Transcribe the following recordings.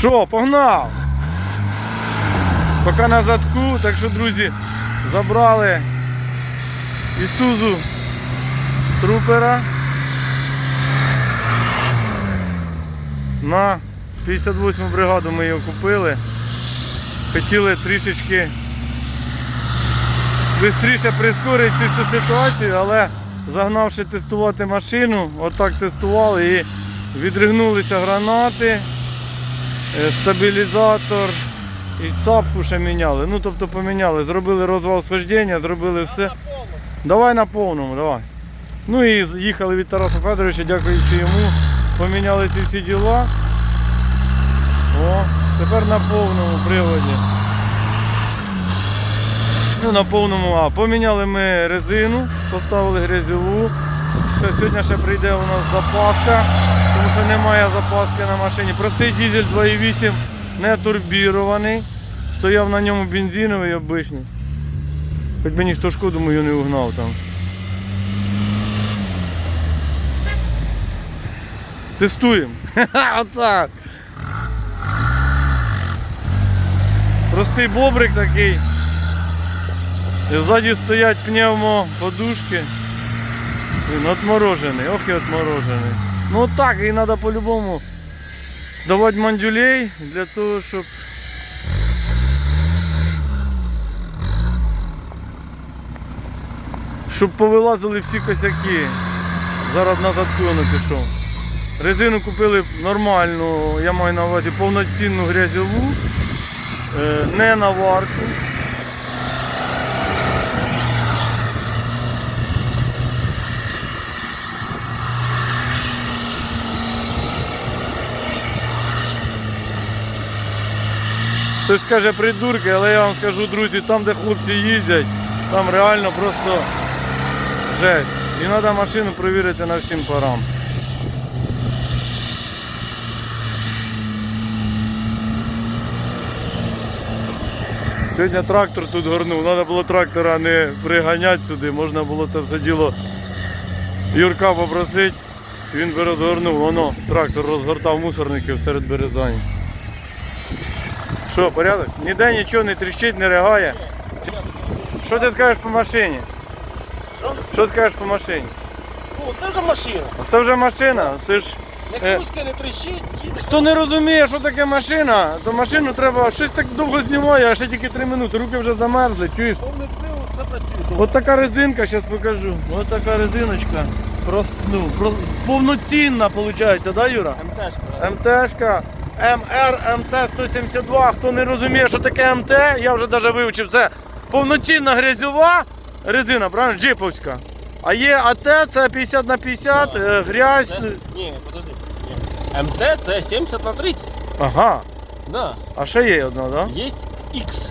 Що, погнав? Поки на задку, так що, друзі, забрали Ісузу трупера на 58 бригаду ми його купили. Хотіли трішечки швидше прискорити цю ситуацію, але загнавши тестувати машину, отак тестували і відригнулися гранати, стабілізатор і цапфу ще міняли. Ну тобто поміняли, зробили розвал схождення, зробили все. Давай на повному, давай. Ну і їхали від Тараса Федоровича, дякуючи йому, поміняли ці всі діла. О, тепер на повному приводі. Ну, на повному А. Поміняли ми резину, поставили грязьову. Все, сьогодні ще прийде у нас запаска, тому що немає запаски на машині. Простий дизель 2.8, не турбірований. Стояв на ньому бензиновий обичний. Хоч би ніхто шкоду мою не угнав там. Тестуємо. Отак. Простий бобрик такий. І ззаді стоять пневмоподушки. Він отморожений, ох і отморожений. Ну так, і треба по-любому давати мандюлей для того, щоб щоб повилазили всі косяки. Зараз на задку воно пішов. Резину купили нормальну, я маю на увазі повноцінну грязьову, е, не на варку. Хтось скаже придурки, але я вам скажу, друзі, там де хлопці їздять, там реально просто жесть. І треба машину перевірити на всім парам. Сьогодні трактор тут горнув. Треба було трактора не приганяти сюди, можна було це все діло Юрка попросити. Він би розгорнув, воно трактор розгортав мусорників серед березані. Що, порядок? Ніде нічого не тріщить, не ригає. Що ти скажеш по машині? Що? Що скажеш по машині? Ну, це за машина. Це вже машина. Ти ж Не Е. не тріщить, їде. хто не розуміє, що таке машина, то машину треба щось так довго знімає, а ще тільки 3 минути. Руки вже замерзли, чуєш? Повний привод, це працює. От така резинка, зараз покажу. От така резиночка. Просто, ну, про- повноцінна виходить, да, Юра? МТшка. МТшка, МР, МТ-172. Хто не розуміє, що таке МТ, я вже навіть вивчив. Це повноцінна грязьова резина, правильно? Джиповська. А є АТ, це 50 на 50, е, грязь. Це- Ні, подожди. Ні. МТ це 70 на 30. Ага. Да. А ще є одна, так? Да? Є X.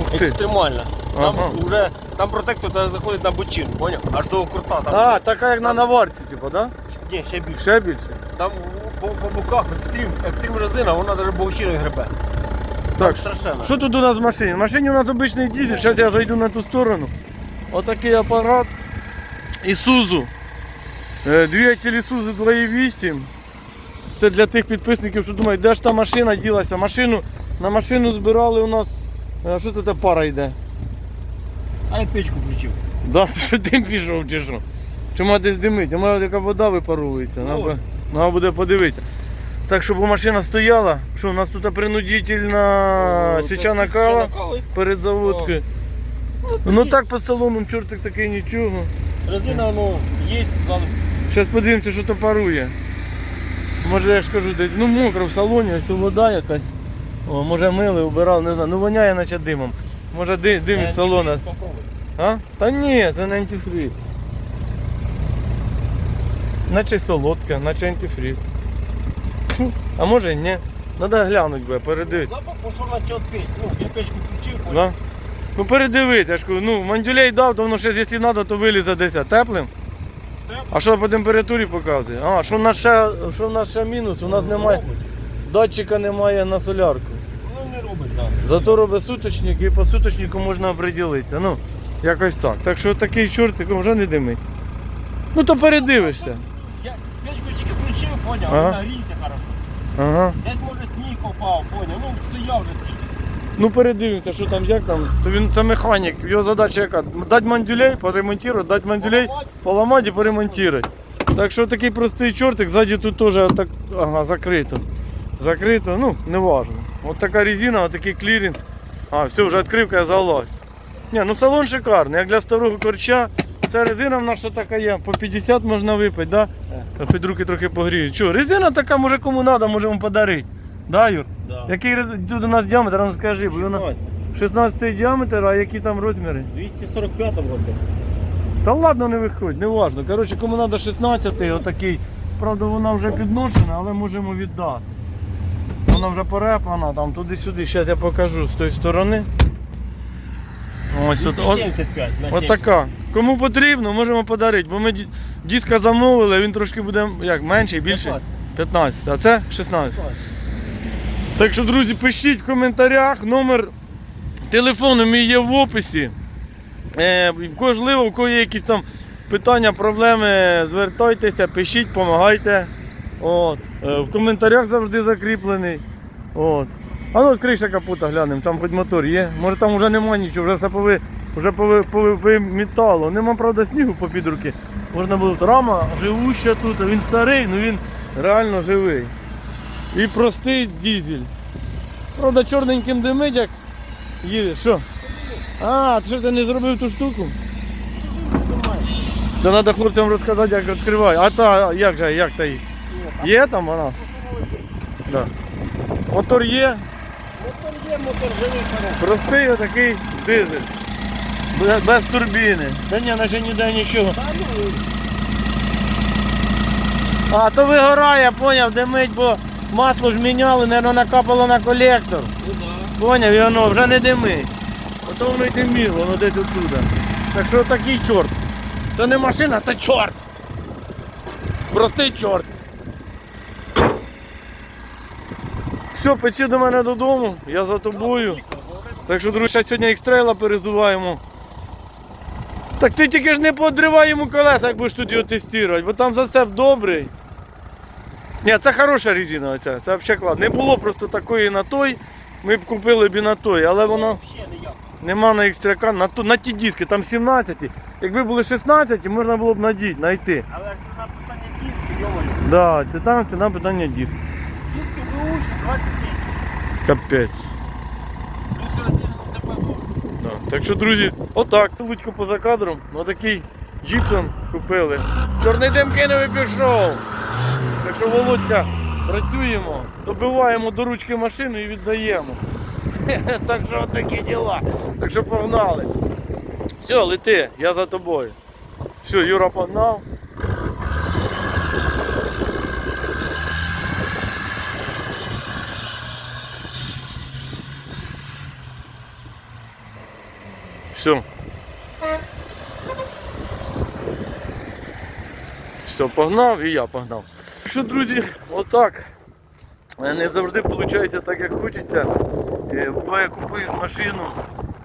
Ух ти. Екстремальна. Там Ага. вже там протектор заходить на бочину, поняв? Аж до крута там. А, така як на наварці, типу, да? Ні, ще більше. Ще більше. Там по, по боках екстрім, екстрім резина, вона навіть бочиною гребе. Так, страшенно. Що тут у нас в машині? В машині у нас обичний дизель, зараз я зайду на ту сторону. Отакий апарат. Ісузу. Е, Двигатель Ісузу 2.8. Це для тих підписників, що думають, де ж та машина ділася. Машину, на машину збирали у нас. е, Що це та пара йде? А я печку включив. Да, що дим пішов чи що? Чому десь димить? А може яка вода випаровується. Треба, Ось. Треба буде подивитися. Так, щоб машина стояла. Що, у нас тут принудительна свіча накала перед заводкою. Ну так по салону чортик такий нічого. Резина, ну, є ззаду. Зараз подивимося, що то парує. Може я ж кажу, десь, ну мокро в салоні, ось вода якась. О, може мили, убирали, не знаю. Ну воняє наче димом. Може дим, дим із салона. А? Та ні, це не антифріз. Наче солодка, наче антифріз. А може ні. Надо глянути буде, передивитися. Запах пішов наче від печки. Ну, я печку включив, понял? Да? Ну передивити, я ж кажу, ну мандюлей дав, то воно ще, якщо треба, то вилізе десь а теплим. Теплим. А що по температурі показує? А, що в нас ще, що в нас ще мінус? У нас немає, Робить. датчика немає на солярку. Ну, не робить, так. Зато робить суточник і по суточнику можна оприділитися. Ну, якось так. Так що такий чортик вже не димить. Ну то передивишся. Печку тільки включив, поняв, Ага. вона гріється хорошо. Ага. Десь може сніг попав, поняв. Ну стояв вже скільки. Ну передивимося, що там, як там. То він це механік. Його задача яка? Дати мандюлей, поремонтувати, дати мандюлей, поламати і поремонтувати. Так що такий простий чортик, ззаді тут теж отак, ага, закрито. Закрито, ну, не важно. От така резина, от такий кліренс. А, все, вже відкривка я залазь. Ні, ну салон шикарний, як для старого корча. Ця резина в нас що така є, по 50 можна випити, да? Хоч руки трохи погріють. Чого, резина така, може кому треба, можемо подарити. Да, Юр? Да. Який тут у нас діаметр, ну скажи, бо вона 16 діаметр, а які там розміри? 245 року. Та ладно, не виходь, не важно. Коротше, кому треба 16 отакий. Правда, вона вже підношена, але можемо віддати. Вона вже порепана, там туди-сюди. Зараз я покажу з тої сторони. Ось от, от, 75 на от така. Кому потрібно, можемо подарити, бо ми ді- замовили, він трошки буде як менший, більший. 15. 15, а це 16. Так що, друзі, пишіть в коментарях. Номер телефону мій є в описі. Е, можливо, у кого є якісь там питання, проблеми, звертайтеся, пишіть, допомагайте. От. Е, в коментарях завжди закріплений. От. А ну відкрий ще капота, глянемо, там хоч мотор є. Може там вже немає нічого, вже все пови, вже пови, пови, вимітало. Нема, правда, снігу попід руки. Можна було. Рама живуща тут, він старий, ну він реально живий. І простий дізель. Правда, чорненьким димить, як їде. Що? А, ти що ти не зробив ту штуку? То треба хлопцям розказати, як відкриває. А та як же, як та їх? Є там вона? Да. Мотор є, Мотор є, мотор живий хороший. простий отакий дизель. Без, без турбіни. Та ні, наче ніде нічого. Та ну, А, то вигорає, поняв, димить, бо масло ж міняли, мабуть, накапало на колектор. ну да. Поняв, і воно вже не димить. Ото воно й диміло, воно десь отсюда. Так що такий чорт. Це не машина, це чорт. Простий чорт. Все, печи до мене додому, я за тобою. Так що, друзі, сьогодні екстрейла перезуваємо. Так ти тільки ж не подривай йому колеса, як будеш тут його тестувати, бо там зацеп добрий. Ні, це хороша резина оця, це взагалі клас. Не було просто такої на той, ми б купили б і на той, але воно нема на екстряка, на, ту- на ті диски, там 17. Якби були 16, можна було б надіти, знайти. Але ж це на питання диски, йомаю. Да, це там це на питання диск. Диски 20 тисяч. Капець. Да. Так що, друзі, отак. Вудько поза кадром, отакий джіпсон купили. Чорний дим кинув і пішов. Так що, Володька, працюємо, добиваємо до ручки машину і віддаємо. Так що такі діла. Так що погнали. Все, лети, я за тобою. Все, Юра погнав. Все. Все, погнав і я погнав. Що, друзі, отак. Е, Не завжди виходить так, як хочеться. Е, Буває купуєш машину,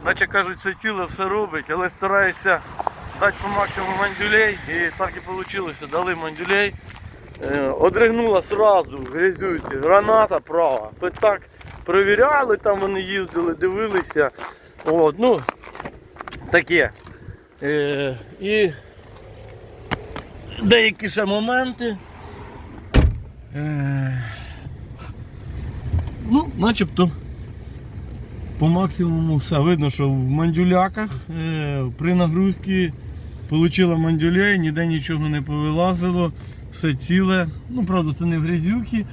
наче кажуть, все ціле, все робить, але стараєшся дати по максимуму мандюлей. І так і вийшло, дали мандюлей. Е, Одригнула сразу грязюці, граната права. Так перевіряли, там вони їздили, дивилися. От, ну, таке. Е, і деякі ще моменти. Е, ну, начебто по максимуму все видно, що в мандюляках е, при нагрузці отримала мандюлей, ніде нічого не повилазило, все ціле. Ну, правда, це не в грязюки.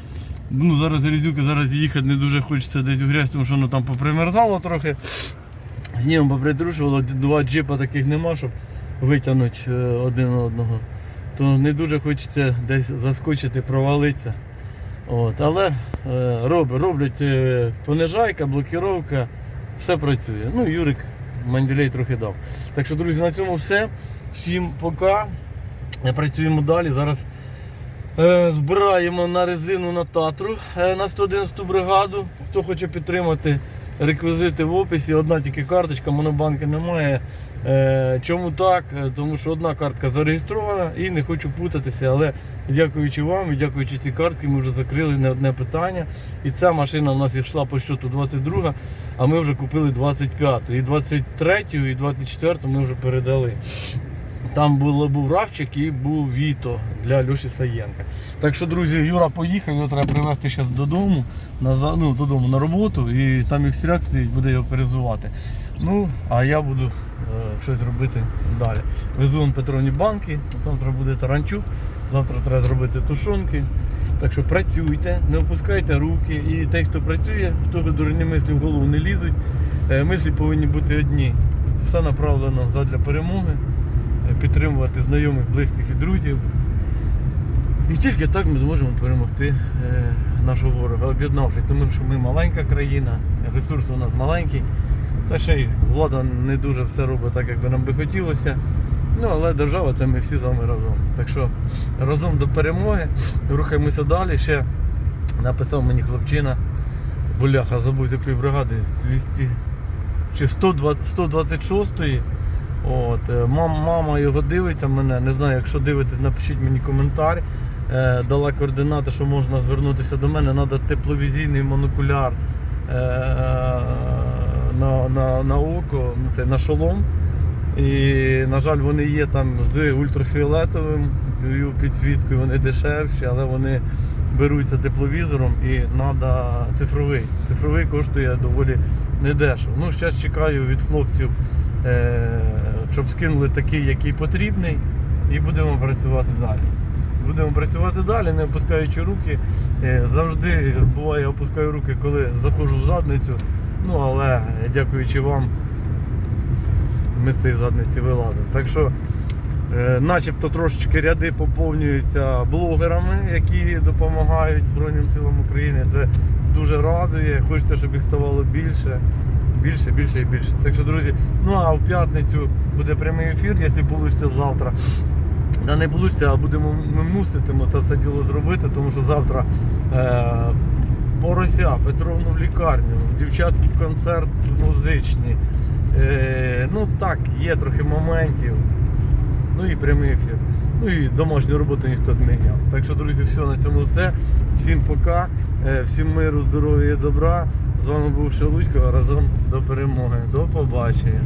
Ну, зараз грязюки, зараз їхати не дуже хочеться десь в грязь, тому що воно там попримерзало трохи. Снігом попритрушувало, два джипа таких нема, щоб витягнути е, один одного. То не дуже хочеться десь заскочити, провалитися. От, але е, роб, роблять е, понижайка, блокіровка, все працює. Ну, Юрик мандюлей трохи дав. Так що, друзі, на цьому все. Всім пока. Працюємо далі. Зараз е, збираємо на резину на Татру е, на 111 бригаду. Хто хоче підтримати реквізити в описі, одна тільки карточка, монобанки немає. Е, чому так? Е, Тому що одна картка зареєстрована і не хочу путатися, але дякуючи вам і дякуючи цій картці, ми вже закрили не одне питання. І ця машина у нас йшла по щоту 22, а ми вже купили 25. І 23, і 24 ми вже передали. Там було, був Равчик і був Віто для Льоші Саєнка. Так що, друзі, Юра поїхав, його треба привезти зараз додому, назад, ну, додому на роботу, і там їх стряк стоїть, буде його перезувати. Ну, а я буду е, щось робити далі. Везу вон Петровні банки, завтра буде таранчук, завтра треба зробити тушонки. Так що працюйте, не опускайте руки. І той, хто працює, в того дурні мислі в голову не лізуть. Е, Мислі повинні бути одні. Все направлено задля перемоги, підтримувати знайомих, близьких і друзів. І тільки так ми зможемо перемогти е, нашого ворога, об'єднавшись, тому що ми маленька країна, ресурс у нас маленький. Та ще й влада не дуже все робить так, як би нам би хотілося. Ну, але держава це ми всі з вами разом. Так що разом до перемоги, рухаємося далі. Ще написав мені хлопчина, Боляха, забув з якої бригади, з 200 чи 120 126-ї. От, е, мам, мама його дивиться мене, не знаю, якщо дивитесь, напишіть мені коментар. Е, дала координати, що можна звернутися до мене. Треба тепловізійний монокуляр е, на, на, на око, це на шолом. І, на жаль, вони є там з ультрафіолетовим підсвіткою, вони дешевші, але вони беруться тепловізором і треба цифровий. Цифровий коштує доволі недешево. Ну, зараз чекаю від хлопців, щоб скинули такий, який потрібний, і будемо працювати далі. Будемо працювати далі, не опускаючи руки. Е, Завжди буває, опускаю руки, коли заходжу в задницю. Ну, але дякуючи вам, ми з цієї задниці вилазимо. Так що, е, начебто трошечки ряди поповнюються блогерами, які допомагають Збройним силам України. Це дуже радує. Хочеться, щоб їх ставало більше, більше, більше і більше. Так що, друзі, ну а в п'ятницю буде прямий ефір, якщо вийде завтра. Да не вийде, а будемо ми муситимо це все діло зробити, тому що завтра е, Порося, Петровну в лікарню, дівчатки концерт музичний. Е, ну так, є трохи моментів. Ну і прямий ефір. Ну і домашню роботу ніхто не міняв. Так що, друзі, все на цьому все. Всім пока, е, всім миру, здоров'я і добра. З вами був Шелудько, разом до перемоги. До побачення.